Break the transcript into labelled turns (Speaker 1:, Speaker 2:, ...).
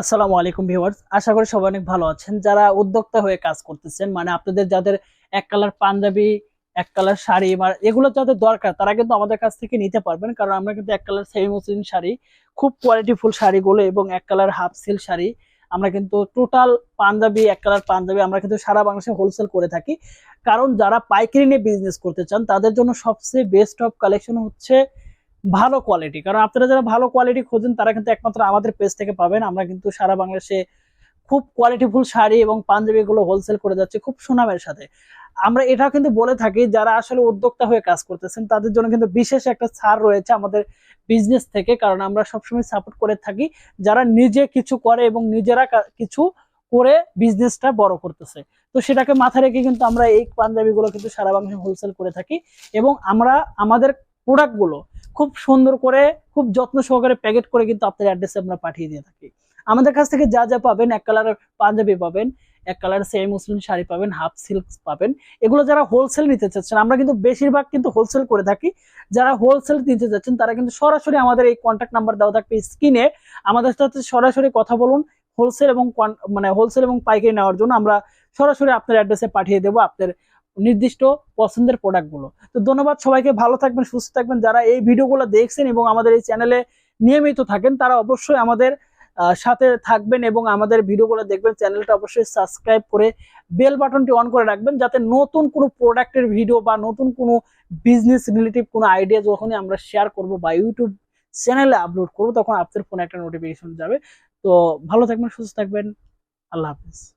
Speaker 1: আসসালামু আলাইকুম ভিউয়ার্স, আশা করি সবাই অনেক ভালো আছেন। যারা উদ্যোক্তা হয়ে কাজ করতেছেন মানে আপনাদের যাদের এক কালার পাঞ্জাবি, এক কালার শাড়ি বা এগুলো যাদের দরকার, তারা কিন্তু আমাদের কাছ থেকে নিতে পারবেন। কারণ আমরা কিন্তু এক কালার সেমি মসলিন শাড়ি, খুব কোয়ালিটিফুল শাড়িগুলো এবং এক কালার হাফ সিল শাড়ি, আমরা কিন্তু টোটাল পাঞ্জাবি, এক কালার পাঞ্জাবি আমরা কিন্তু সারা বাংলাদেশে হোলসেল করে থাকি। কারণ যারা পাইকারি নিয়ে বিজনেস করতে চান, তাদের জন্য সবচেয়ে বেস্ট অফ কালেকশন হচ্ছে ভালো কোয়ালিটি কারণ আপনারা যারা ভালো কোয়ালিটি খোঁজেন, তারা কিন্তু একমাত্র আমাদের পেজ থেকে পাবেন। আমরা কিন্তু সারা বাংলাদেশে খুব কোয়ালিটিফুল শাড়ি এবং পাঞ্জাবি গুলো হোলসেল করে যাচ্ছে খুব সুনামের সাথে। আমরা এটা কিন্তু বলে থাকি, যারা আসলে উদ্যোক্তা হয়ে কাজ করতেছেন, তাদের জন্য কিন্তু বিশেষ একটা ছাড় রয়েছে আমাদের বিজনেস থেকে, কারণ আমরা সবসময় সাপোর্ট করে থাকি যারা নিজে কিছু করে এবং নিজেরা কিছু করে বিজনেসটা বড় করতেছে। তো সেটাকে মাথায় রেখে কিন্তু আমরা এই পাঞ্জাবিগুলো কিন্তু সারা বাংলাদেশে হোলসেল করে থাকি এবং আমরা, আমাদের প্রোডাক্টগুলো খুব সুন্দর করে, খুব যত্ন সহকারে প্যাকেট করে কিন্তু আপনার অ্যাড্রেসে আমরা পাঠিয়ে দিয়ে থাকি। আমাদের কাছ থেকে যা যা পাবেন, এক কালার পাঞ্জাবি পাবেন, এক কালার সেমি মুসলিম শাড়ি পাবেন হাফ সিল্ক পাবেন। এগুলো যারা হোলসেল নিতে চাচ্ছেন, আমরা কিন্তু বেশিরভাগ কিন্তু হোলসেল করে থাকি। যারা হোলসেল নিতে চাচ্ছেন, তারা কিন্তু সরাসরি আমাদের এই কন্ট্যাক্ট নাম্বার দেওয়া থাকবে স্ক্রিনে আমাদের সাথে সরাসরি কথা বলুন হোলসেল এবং মানে হোলসেল এবং পাইকারি নেওয়ার জন্য আমরা সরাসরি আপনার অ্যাড্রেসে পাঠিয়ে দেবো, আপনার নির্দিষ্ট পছন্দের প্রোডাক্টগুলো তো ধন্যবাদ সবাইকে, ভালো থাকবেন, সুস্থ থাকবেন। যারা এই ভিডিওগুলো দেখছেন এবং আমাদের এই চ্যানেলে নিয়মিত থাকেন, তারা অবশ্যই আমাদের সাথে থাকবেন এবং আমাদের ভিডিওগুলো দেখবেন। চ্যানেলটা অবশ্যই সাবস্ক্রাইব করে বেল বাটনটি অন করে রাখবেন, যাতে নতুন কোনো প্রোডাক্টের ভিডিও বা নতুন কোনো বিজনেস রিলেটিভ কোনো আইডিয়া যখনই আমরা শেয়ার করব বা ইউটিউব চ্যানেলে আপলোড করব, তখন আপনার ফোনে একটা নোটিফিকেশন যাবে। তো ভালো থাকবেন, সুস্থ থাকবেন। আল্লাহ হাফিজ।